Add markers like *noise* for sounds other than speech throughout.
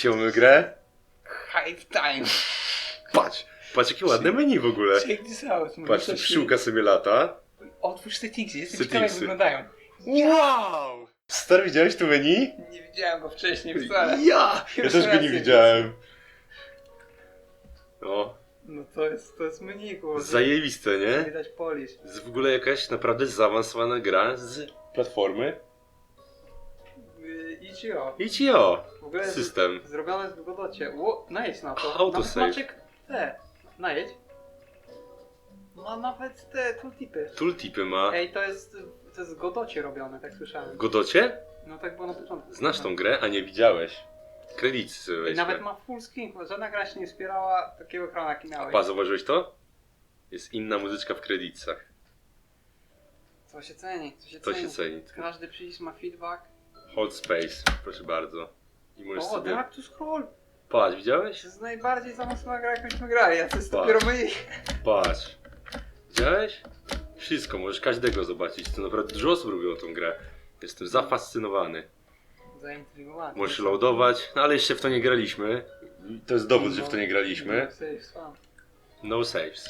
Dzisiaj mamy grę. Hype time. Patrz, patrz jakie ładne menu w ogóle. Check this out. Patrz, tu pszczółka sobie lata. Otwórz settingsy, jestem ciekawy jak wyglądają. Wow! Stary, widziałeś tu menu? Nie widziałem go wcześniej wcale. Ja! Ja Już też go raz nie widziałem. O, No to jest, to jest menu, kurde. zajebiste, nie? Widać polish. jest w ogóle jakaś naprawdę zaawansowana gra z platformy. Yy, Idź o. Idź i o! W ogóle jest System. zrobione w Godocie. Ło, najedź na to. Autosave. Nawet Maciek, te. Najedź. Ma nawet te tooltipy. Tooltipy ma. Ej, to jest, to jest w Godocie robione, tak W słyszałem. Godocie? No tak było na początku. Znasz tą grę, a nie widziałeś. Kredyty sobie I nawet ma full screen, bo żadna gra się nie wspierała takiego ekranu jaki miałeś. Pa, zauważyłeś to? Jest inna muzyczka w kredytach. Co się ceni, co się To ceni. się ceni. Każdy przycisk ma feedback. Hold space, proszę bardzo. I możesz O, sobie... drag to scroll! Patrz, To widziałeś? jest najbardziej zaawansowana gra, jakąśmy grali, a to jest Patrz. dopiero my. Patrz. Widziałeś? Wszystko, możesz każdego zobaczyć. To naprawdę dużo osób robiło tą grę. Jestem zafascynowany. Zaintrygowany. Możesz loadować, no ale jeszcze w to nie graliśmy. To jest dowód, że w to nie graliśmy. No, save, spam. No saves.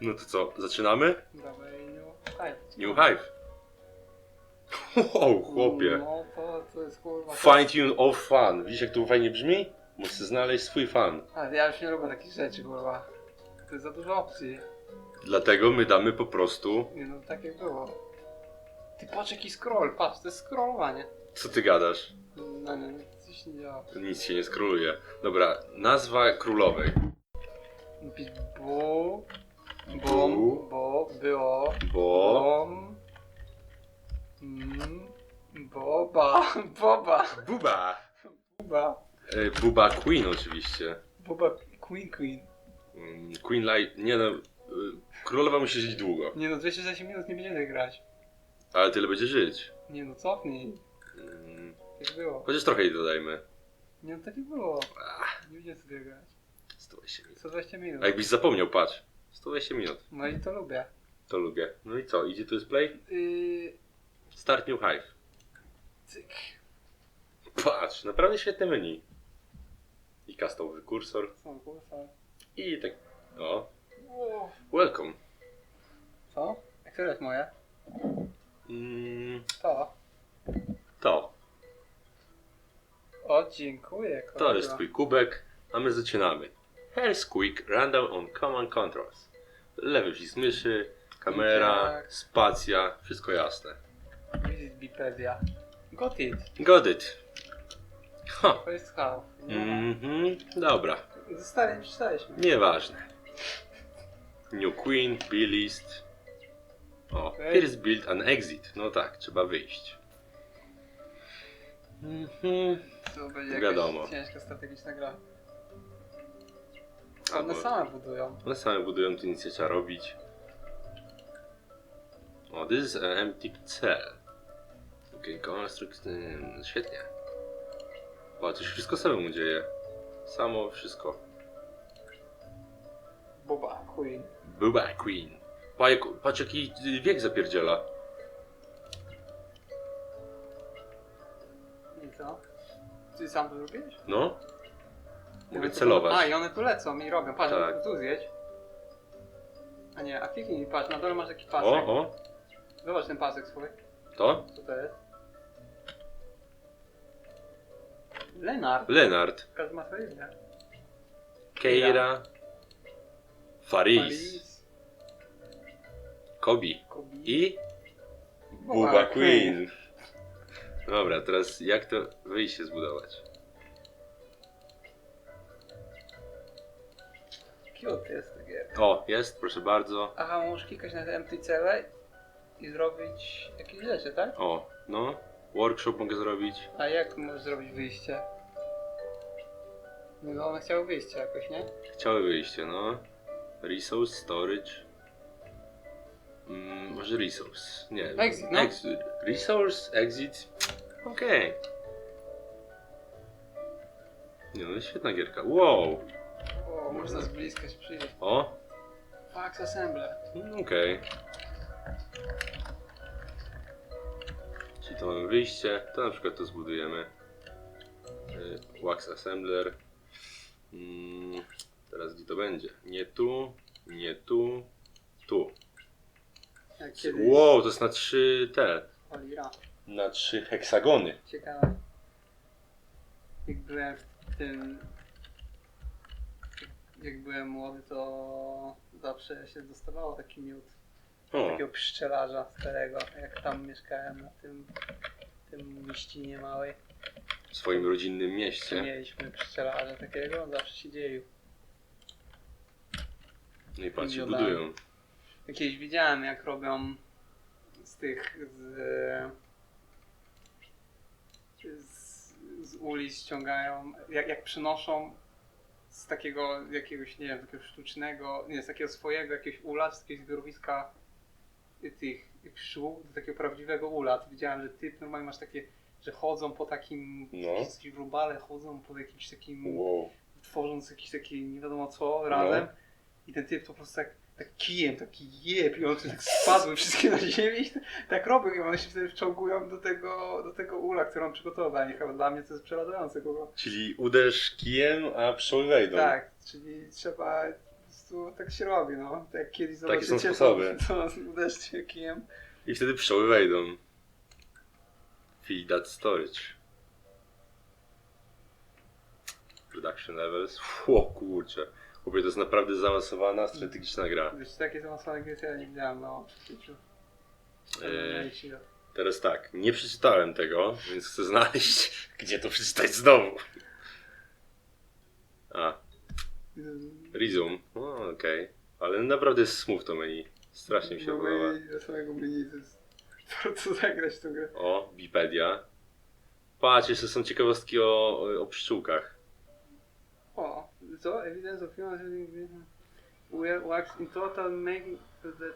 No to co, zaczynamy? Dawaj, hype. New Hive. Wow, chłopie. No to, to jest kurwa. Fine tune of fun. Widzisz jak to fajnie brzmi? Musisz znaleźć swój fan. A ja już nie lubię takich rzeczy, kurwa. To jest za dużo opcji. Dlatego my damy po prostu... Nie no, tak jak było. Ty patrz jaki scroll, patrz, to jest scrollowanie. Co ty gadasz? No nie, nie, coś nie działa. Nic się nie skróluje. Dobra, nazwa królowej. Napisz bu, bum, Bu. bo, było, Bo... bom, mm, boba, *laughs* boba, Buba! buba, E, Buba Queen oczywiście. boba, queen, queen. Mm, Queen Light... Nie no... y, Królowa musi żyć długo. Nie no, 208 minut nie będziemy grać. Ale tyle będzie żyć. Nie no, cofnij. Mm, Tak było. Chociaż trochę jej dodajmy. Nie no, tak jak było. Nie będziemy sobie grać. 120 minut. 120 minut. A jakbyś zapomniał, patrz. 120 minut. No i to lubię. To lubię. No i co? Idzie tu jest play? Yy, Start New Hive. cyk. Patrz, naprawdę świetne menu. I customowy kursor. I tak... O. Welcome. Co? A które jest moje? Mm, To. to. O, dziękuję, To kolego. jest twój kubek, a my zaczynamy. Here's quick random on common controls. Lewy przycisk myszy, kamera, Tak. spacja, wszystko jasne. Visit Bipedia. Got it. Got it. To jest how. Mhm, dobra. Zostali, nie przeczytaliśmy. Nieważne. New Queen, B-list. O, first build and exit. No tak, trzeba wyjść. Mhm. To będzie Wiadomo. ciężka strategiczna gra. Albo One same budują. one same budują, to nic nie trzeba robić. O, this is an empty cell. Construct... mm, Świetnie. O, to się wszystko samemu dzieje. Samo wszystko. Boba, Queen. Była Queen. Pa, jak- Patrz jaki wiek zapierdziela. I co? Ty sam to zrobiłeś? No. Mogę one tu- celować. A, i one tu lecą i robią. Patrz, Tak. tu zjedź. A nie, a kliknij, patrz, na dole masz taki pasek. O, o. Zobacz ten pasek swój. To? Co to jest? Każdy ma swoje imię. Keira. Faris. Kobi. Kobi. I Buba Queen. Dobra, teraz jak to wyjście zbudować? Cute jest ta gier. O, jest, proszę bardzo. Aha, możesz klikać na te empty cele i zrobić jakieś rzeczy, tak? O, no. Workshop mogę zrobić. A jak możesz zrobić wyjście? No one chciały wyjście jakoś, nie? Chciały wyjście, no. Resource, storage. Mm, może resource. Nie. Exit, no. Exit. Resource, exit. Okej. Nie no, świetna gierka. Wow. O, można z bliska się przyjrzeć. O, Fax Assembler. mm, okej. Czyli to mamy wyjście, to na przykład to zbudujemy. y, wax assembler. Mm, teraz gdzie to będzie? Nie tu, nie tu, tu. Jak kiedyś Wow, to jest na trzy te, Olira. na trzy heksagony. Ciekawe. Jak byłem w tym... Jak byłem młody, to zawsze się dostawało taki miód. O, Takiego pszczelarza starego, jak tam mieszkałem na tym... tym mieścinie małej. w swoim rodzinnym mieście. mieliśmy pszczelarza takiego, on zawsze się dziewił. No i patrzcie, Miodami. budują. Kiedyś widziałem jak robią z tych z, z, z ulic ściągają, jak, jak przynoszą z takiego jakiegoś, nie wiem, takiego sztucznego, nie, z takiego swojego jakiegoś ula, z jakiegoś zbiorowiska tych pszczół do takiego prawdziwego ula. To widziałem, że typ normalnie masz takie, że chodzą po takim, No. no. wróbale chodzą po jakimś takim Wow. tworząc jakieś takie nie wiadomo co razem i ten typ to po prostu tak, tak kijem, taki jeb i one tak spadły wszystkie na ziemię i *laughs* tak robią i one się wtedy wczołgują do tego, do tego ula, który on przygotował. I chyba dla mnie to jest przerażające. Kogo... Czyli uderz kijem, a pszczoły wejdą. Tak, czyli trzeba prostu tak się robi, no. Tak jak kiedyś Takie są sposoby. To, to uderzcie kijem. I wtedy pszczoły wejdą. Feed that storage. Production levels. O kurczę. Chłopie, to jest naprawdę zaawansowana, strategiczna gra. Wiesz, takie zaawansowane gry to ja nie widziałem, no, Eee. teraz tak, nie przeczytałem tego, więc chcę znaleźć, *laughs* gdzie to przeczytać znowu. A, O, okej. Ale naprawdę jest smooth to menu. Strasznie mi się No podoba. do samego menu. Co *laughs* zagrać w tą grę? O, Wikipedia. Patrz, jeszcze są ciekawostki o, o pszczółkach. O, co? Evidence of human living We are wax in total making that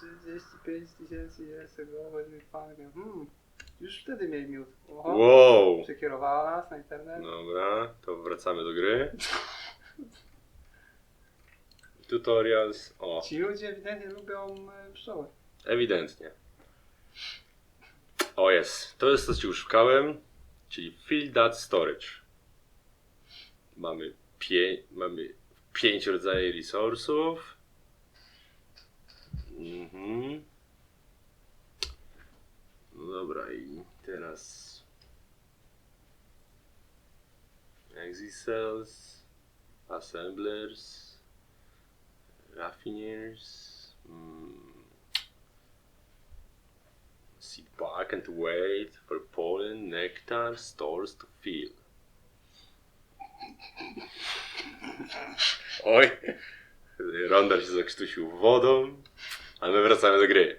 35 tysięcy years ago when we found them. Hmm. Już wtedy mieli miód. Oho. Wow! Przekierowała nas na internet. Dobra, to wracamy do gry. *laughs* Tutorials. O, Ci ludzie ewidentnie lubią e, pszczoły. ewidentnie. O jest, to jest to, czego szukałem, czyli Fill That Storage. Mamy, pie, mamy pięć rodzajów resursów. Mhm. No dobra, i teraz Exit cells, assemblers, raffiners. Mm. Sit back and wait for pollen, nectar, stores to fill. Oj, Rondar się zakrztusił wodą, a my wracamy do gry.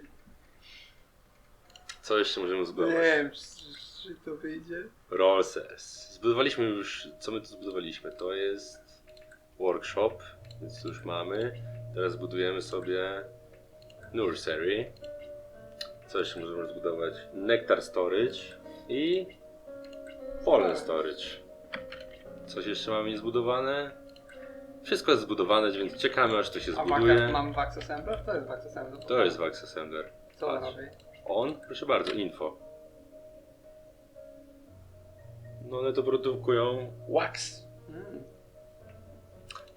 Co jeszcze możemy Nie zbudować? wiem, czy, czy to wyjdzie. Rolses. Zbudowaliśmy już, co my tu zbudowaliśmy? To jest workshop, więc już mamy. Teraz budujemy sobie nursery. Co jeszcze możemy zbudować? Nectar storage i pollen storage. Coś jeszcze mamy niezbudowane? Wszystko jest zbudowane, więc czekamy aż to się A zbuduje. waka, mam Wax Assembler? To jest Wax Assembler. To jest Wax Assembler. Co on patrz. robi? On? Proszę bardzo, info. No one to produkują wax. Mm.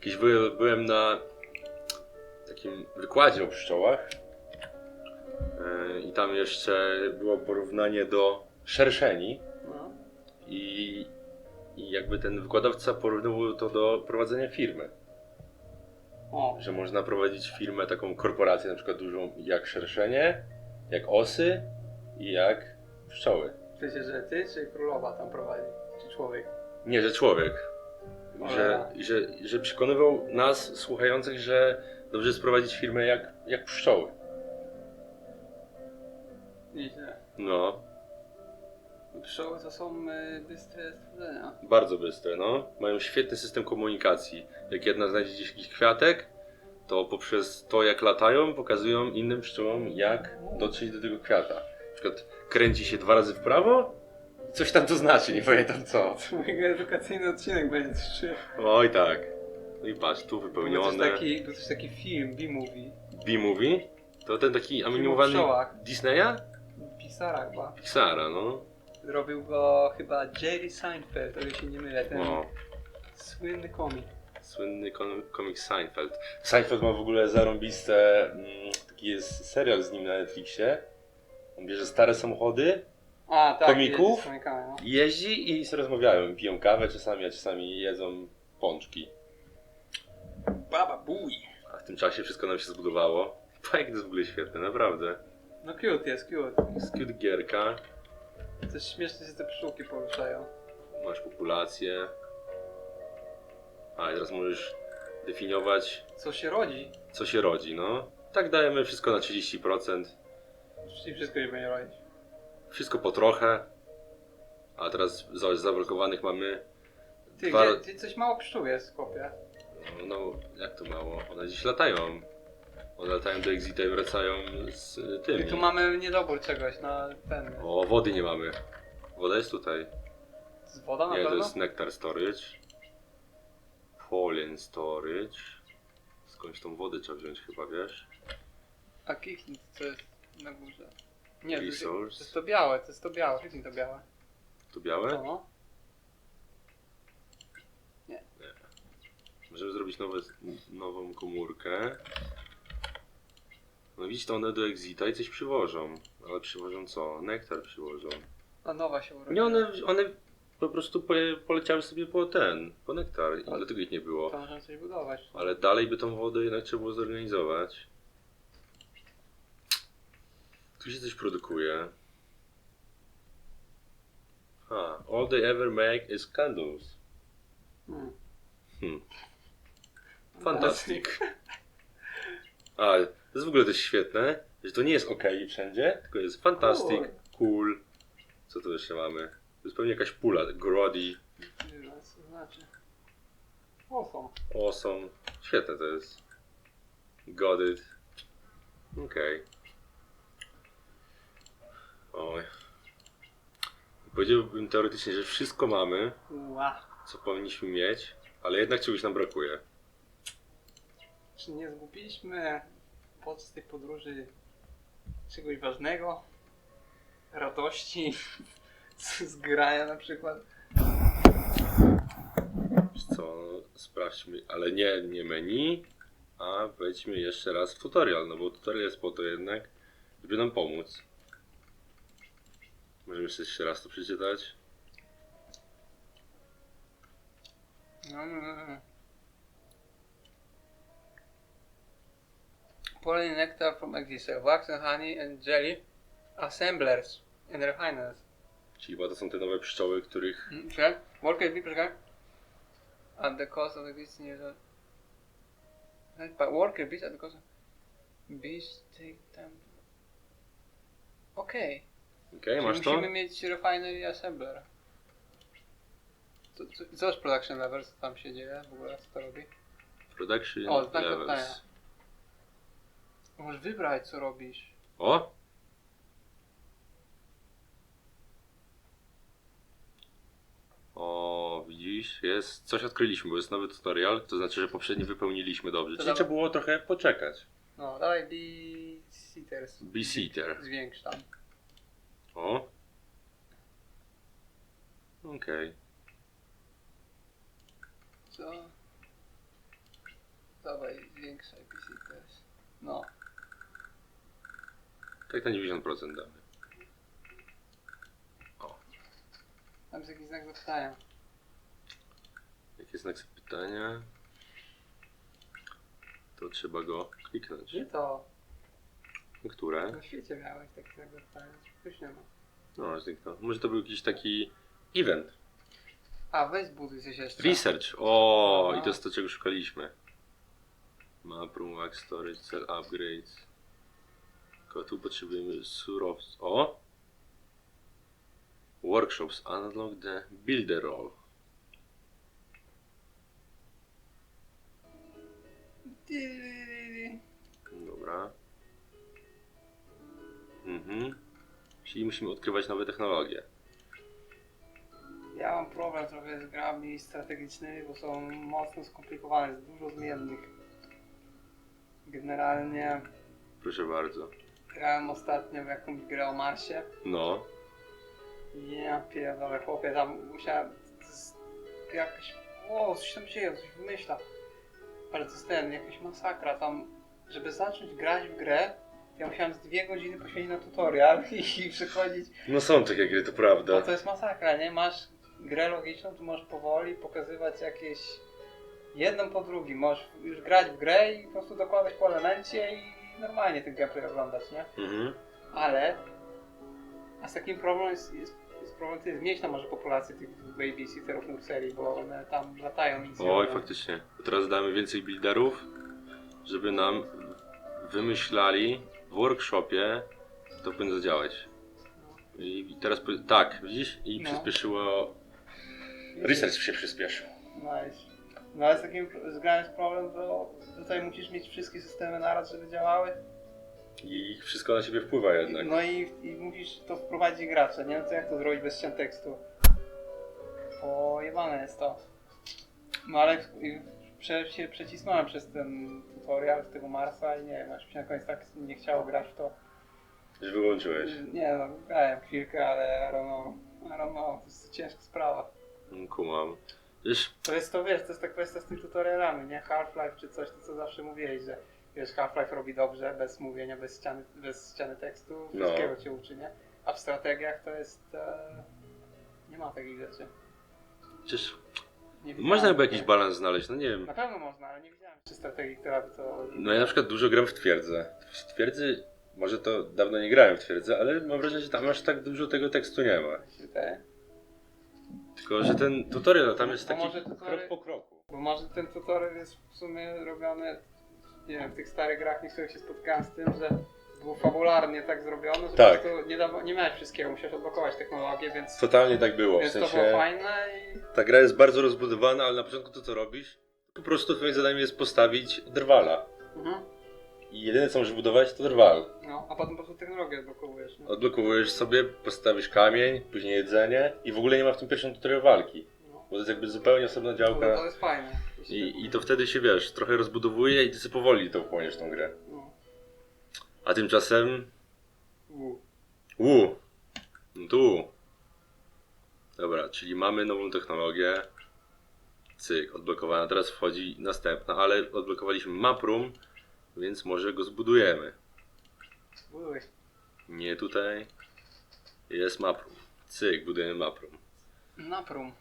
Kiedyś byłem, byłem na takim wykładzie o pszczołach yy, i tam jeszcze było porównanie do szerszeni No. i, i jakby ten wykładowca porównywał to do prowadzenia firmy. O, Że można prowadzić firmę, taką korporację na przykład dużą jak szerszenie, jak osy i jak pszczoły. Przecież, że ty czy królowa tam prowadzi? Czy człowiek? Nie, że człowiek. Że, że, że przekonywał nas, słuchających, że dobrze jest prowadzić firmę jak, jak pszczoły. Nieźle. No, Pszczoły to są y, bystre stworzenia. bardzo bystre, no. Mają świetny system komunikacji. Jak jedna znajdzie gdzieś jakiś kwiatek, to poprzez to, jak latają, pokazują innym pszczołom, jak dotrzeć do tego kwiata. Na przykład kręci się dwa razy w prawo i coś tam to znaczy, nie pamiętam co. To *laughs* mega edukacyjny odcinek będzie. Czy... Oj tak. No i patrz, tu Był też wypełnione. taki, był też taki film, B-movie. B-movie? To ten taki animowany pszczołach. Disneya? Pixara chyba. Pixara, no. Robił go chyba Jerry Seinfeld, o ile się nie mylę, ten O, słynny komik. słynny kom- komik Seinfeld. Seinfeld ma w ogóle zarąbiste, mm, taki jest serial z nim na Netflixie. On bierze stare samochody, A, tak. Komików? jedzie z komikami, no. jeździ i sobie rozmawiają. Piją kawę czasami, a czasami jedzą pączki. Baba buj. A w tym czasie wszystko nam się zbudowało. Projekt jest w ogóle świetny, naprawdę. No cute jest, cute. Jest cute gierka, Też śmiesznie się te pszczółki poruszają. masz populację. A i teraz możesz definiować, Co się rodzi? co się rodzi, no. Tak dajemy wszystko na 30%. Czyli wszystko się będzie rodzić. Wszystko po trochę. A teraz zobacz, zablokowanych mamy. Ty, Dwa- gdzie, ty coś mało pszczół jest w kopie. No, jak to mało? One gdzieś latają. One latają do Exita i wracają z y, I tymi. tu mamy niedobór czegoś na ten. O, wody nie mamy. Woda jest tutaj. Z woda na Nie, to pewno? jest Nectar Storage. Pollen Storage. Skądś tą wodę trzeba wziąć chyba, wiesz? A kliknij co jest na górze. Nie, to jest, to Resource. jest to białe, to jest to białe, kliknij to białe. To białe? No. Możemy zrobić nowe, nową komórkę. No widzisz, to one do Exita i coś przywożą. Ale przywożą co? Nektar przywożą. A nowa się urodziła. Nie, one, one po prostu poje, poleciały sobie po ten, po nektar i Ale- dlatego ich nie było. To można coś budować. Ale dalej by tą wodę jednak trzeba było zorganizować. Tu się coś produkuje. Ha, all they ever make is candles. Hmm. Fantastic. A, to jest w ogóle też świetne, że to nie jest ok wszędzie, tylko jest fantastic, Cool. cool. Co tu jeszcze mamy? To jest pewnie jakaś pula, grody, Nie wiem, co to znaczy. Awesome. awesome. Świetne to jest. Got it. Okej. Oj. Powiedziałbym teoretycznie, że wszystko mamy, Ła. co powinniśmy mieć, ale jednak czegoś nam brakuje. Czy nie zgubiliśmy podczas tej podróży czegoś ważnego? Radości? *laughs* Z, z grania na przykład? Wiesz co, sprawdźmy, ale nie, nie menu, a wejdźmy jeszcze raz w tutorial, no bo tutorial jest po to jednak, żeby nam pomóc. Możemy jeszcze jeszcze raz to przeczytać. No, no, no. Pollen nectar from exist, wax and honey and jelly assemblers and refiners. Czyli chyba to są te nowe pszczoły, których... Mm, Czekaj, worker bee, poczekaj. At the cost of existing. But worker bees at the cost of... Bees take time... Okej. Okej, masz to? musimy mieć refiner i assembler. Co, co, co jest production level, co tam się dzieje w ogóle, co to robi? Production O, znak levels. Możesz wybrać co robisz. O! O, widzisz, jest, coś odkryliśmy, bo jest nowy tutorial, to znaczy, że poprzedni wypełniliśmy dobrze, To czyli trzeba było trochę poczekać. No, dawaj bee seaters. Beseater. Zwiększ tam. O. Okej. Co? Dawaj, zwiększaj bee seaters. No. Tak na 90% damy. Tam jest jakiś znak zapytania. Jak jest znak zapytania, to trzeba go kliknąć. Gdzie to? Które? Na świecie miałeś taki znak zapytania. Już nie ma. No, zniknął. Może to był jakiś taki event. A, weź zbuduj coś jeszcze. Research. O, i to jest to, czego szukaliśmy. Map, room, wax, storage, cell upgrades. Tylko tu potrzebujemy surowców. O! Workshops. Unlock the builder role. Dobra. Mhm. Czyli musimy odkrywać nowe technologie. Ja mam problem trochę z grami strategicznymi, bo są mocno skomplikowane, jest dużo zmiennych. Generalnie Proszę bardzo. Grałem ostatnio w jakąś grę o Marsie No. Ja pierdolę, chłopie, tam musiałem... Jakaś... O, coś tam dzieje, coś wymyśla. Ale to jest ten, jakaś masakra tam... Żeby zacząć grać w grę, ja musiałem z dwie godziny poświęcić na tutorial *laughs* i przechodzić... No są takie gry, to No prawda. to jest masakra, nie? Masz grę logiczną, tu możesz powoli pokazywać jakieś... Jedną po drugim, możesz już grać w grę i po prostu dokładać po elemencie i normalnie ten gameplay oglądać, nie? Mhm. Ale a z takim problem jest, jest, jest problem ty zmniejsz tam może populację tych babysitterów nurserii, bo one tam latają i nic nie Oj, robią. faktycznie. To teraz damy więcej builderów, żeby nam wymyślali w workshopie, to powinno zadziałać. I i teraz, po- tak, widzisz? I No. przyspieszyło... Research się przyspieszył. Nice. No ale z takim z grałem jest problem, bo tutaj musisz mieć wszystkie systemy naraz, żeby działały. I wszystko na siebie wpływa jednak. No i, i musisz to wprowadzić gracze, nie? No to jak to zrobić bez ścian tekstu? Pojebane jest to. No ale prze, się przecisnąłem przez ten tutorial z tego Marsa i nie wiem, aż mi się na koniec tak nie chciało grać w to. Że wyłączyłeś. Nie no, grałem chwilkę, ale I don't know. I don't know, to jest ciężka sprawa. Kumam. Wiesz, To jest to, wiesz, to jest ta kwestia z tymi tutorialami, nie? Half-Life czy coś, to co zawsze mówiłeś, że wiesz, Half-Life robi dobrze, bez mówienia, bez ściany, bez ściany tekstu, No. wszystkiego cię uczy, nie? A w strategiach to jest... E... Nie ma takich rzeczy. przecież można chyba jakiś balans znaleźć, no nie wiem. Na pewno można, ale nie widziałem jeszcze strategii, która by to... No ja na przykład dużo gram w twierdzę. W twierdzy, może to dawno nie grałem w twierdzę, ale mam wrażenie, że tam aż tak dużo tego tekstu nie ma. wydaje. Tylko, że ten tutorial tam jest taki może tutorial- krok po kroku. Bo może ten tutorial jest w sumie robiony, nie wiem, w tych starych grach niektórych się spotkałem z tym, że był fabularnie tak zrobione, że Tak. po prostu nie, dawa- nie miałeś wszystkiego, musiałeś odblokować technologię, więc, Totalnie tak było, w więc to było sensie fajne i... ta gra jest bardzo rozbudowana, ale na początku to co robisz, po prostu twoim zadaniem jest postawić drwala. Mhm. I jedyne co możesz budować to drwal. No, a potem po prostu technologię odblokowujesz, nie? Odblokowujesz sobie, postawisz kamień, później jedzenie i w ogóle nie ma w tym pierwszym tutorial walki. No. Bo to jest jakby zupełnie osobna działka. to jest fajne. I, I to wtedy się wiesz, trochę rozbudowuje i ty sobie powoli to wchłoniesz tą grę. No. A tymczasem. U. U! No Tu! Dobra, czyli mamy nową technologię. Cyk, odblokowana. Teraz wchodzi następna, ale odblokowaliśmy maprum, więc może go zbudujemy. Buduj. Nie tutaj. Jest maprum. Cyk, budujemy maprum. Naprum.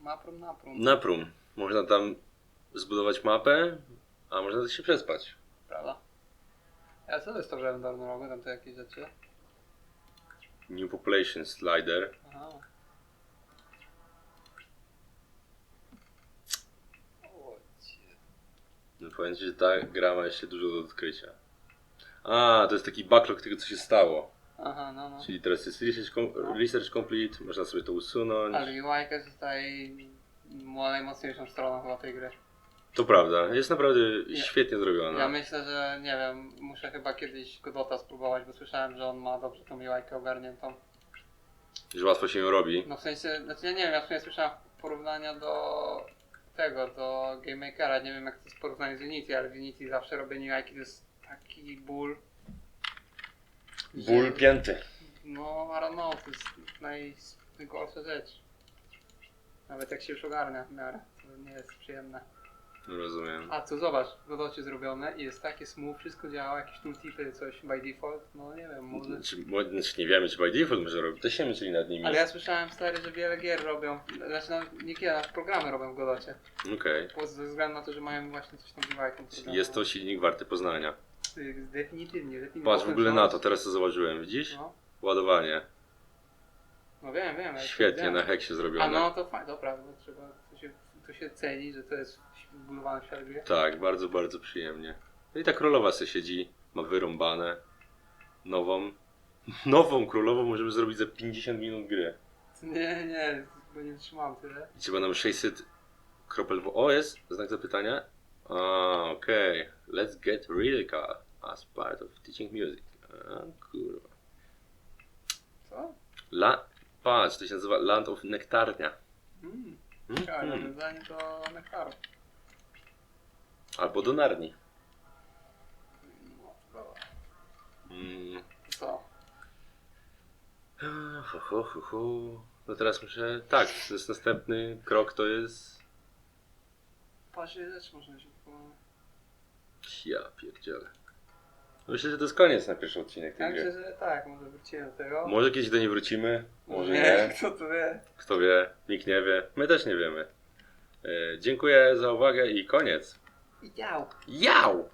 Naprum, naprum. Naprum. Można tam zbudować mapę, a można też się przespać. Prawda? A co to jest to, że Endorno robią tam te jakieś rzeczy? New Population Slider. Aha. O, cie- No powiem ci, że ta gra ma jeszcze dużo do odkrycia. A, to jest taki backlog tego, co się stało. Aha, no, no. Czyli teraz jest research, com- No. research complete, można sobie to usunąć. Ale UI jest tutaj najmocniejszą stroną chyba tej gry. To prawda, jest naprawdę Ja- świetnie zrobiona. Ja myślę, że nie wiem, muszę chyba kiedyś Godota spróbować, bo słyszałem, że on ma dobrze tą UI ogarniętą. Że łatwo się ją robi. No w sensie, znaczy ja nie wiem, ja w sumie słyszałem porównania do tego, do Game Makera, nie wiem jak to jest porównanie z Unity, ale w Unity zawsze robienie UI to jest taki ból. że- Ból pięty. No, I don't know, to jest naj, najgorsza rzecz. Nawet jak się już ogarnia w miarę, to nie jest przyjemne. Rozumiem. A tu zobacz, w Godocie zrobione i jest takie smooth, wszystko działa, jakieś tooltipy, coś by default, no nie wiem, może... Znaczy, mo- znaczy nie wiemy, czy by default może robić, też się myśleli nad nimi. Ale ja słyszałem stary, że wiele gier robią, znaczy nawet nie gier, nawet programy robią w Godocie. Okej. Po- Ze względu na to, że mają właśnie coś tam Czyli Jest to silnik warty poznania. Definitywnie, definitywnie. Patrz w ogóle na to, teraz to zauważyłem, widzisz? No, Ładowanie. no wiem, wiem. Świetnie na heksie A zrobione. no to fajnie, to prawda, trzeba, to się, to się ceni, że to jest zbudowane w gry. Tak, bardzo, bardzo przyjemnie. No i ta królowa se siedzi, ma wyrąbane. Nową. *laughs* Nową królową możemy zrobić za 50 minut gry. Nie, nie, bo nie trzymam tyle. I trzeba nam 600 kropel w... O, jest znak zapytania. A, okej. Let's get lyrical as part of teaching music. A, kurwa. Co? La... Patrz, to się nazywa Land of Nektarnia. Mm. Nawiązanie do Nekaru. Albo do Narni. No, dobra. Mm. To co? Hu, hu, hu. No teraz muszę. Tak, to jest następny krok, to jest. Parę rzeczy można się wykonać. Ja pierdzielę. Myślę, że to jest koniec na pierwszy odcinek tej Ja gry. myślę, że tak, może wrócimy do tego. Może kiedyś do niej wrócimy, może nie. nie. *laughs* Kto to wie? Kto wie, nikt nie wie. My też nie wiemy. E, dziękuję za uwagę i koniec. Dział. Jau!